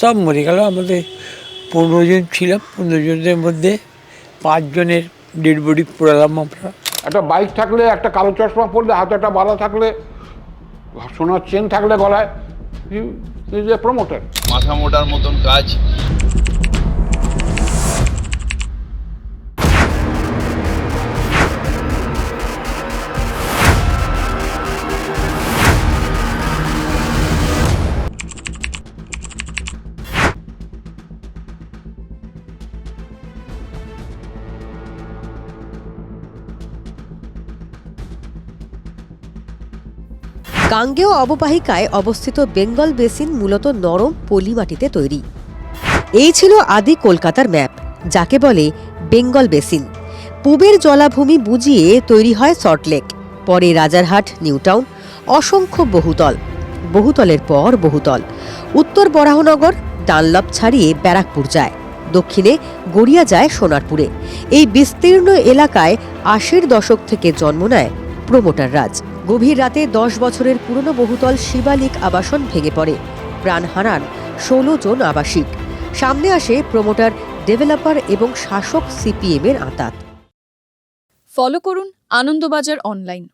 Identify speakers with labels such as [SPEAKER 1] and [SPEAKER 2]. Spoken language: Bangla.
[SPEAKER 1] সব মরে গেল। আমাদের পনেরো জন ছিলাম পনেরো জনের মধ্যে পাঁচজনের ডেড বডি পোড়ালাম আমরা।
[SPEAKER 2] একটা বাইক থাকলে একটা কালো চশমা পরলে হাতে একটা বালা থাকলে সোনার চেন থাকলে গলায় প্রমোটার
[SPEAKER 3] মাথা মোটার মতন কাজ।
[SPEAKER 4] গাঙ্গেয় অববাহিকায় অবস্থিত বেঙ্গল বেসিন মূলত নরম পলি মাটিতে তৈরি। এই ছিল আদি কলকাতার ম্যাপ, যাকে বলে বেঙ্গল বেসিন। পূবের জলাভূমি বুঝিয়ে তৈরি হয় সল্টলেক পরে রাজারহাট, নিউটাউন, অসংখ্য বহুতল। বহুতলের পর বহুতল। উত্তর বরাহনগর, ডানলপ ছাড়িয়ে ব্যারাকপুর যায়। দক্ষিণে গড়িয়া যায় সোনারপুরে। এই বিস্তীর্ণ এলাকায় আশির দশক থেকে জন্ম নেয় প্রমোটার রাজ। গভীর রাতে দশ বছরের পুরনো বহুতল শিবালিক আবাসন ভেঙে পড়ে। প্রাণ হারান ষোলো জন আবাসিক। সামনে আসে প্রমোটার, ডেভেলপার এবং শাসক সিপিএমের আঁতাত।
[SPEAKER 5] ফলো করুন আনন্দবাজার অনলাইন।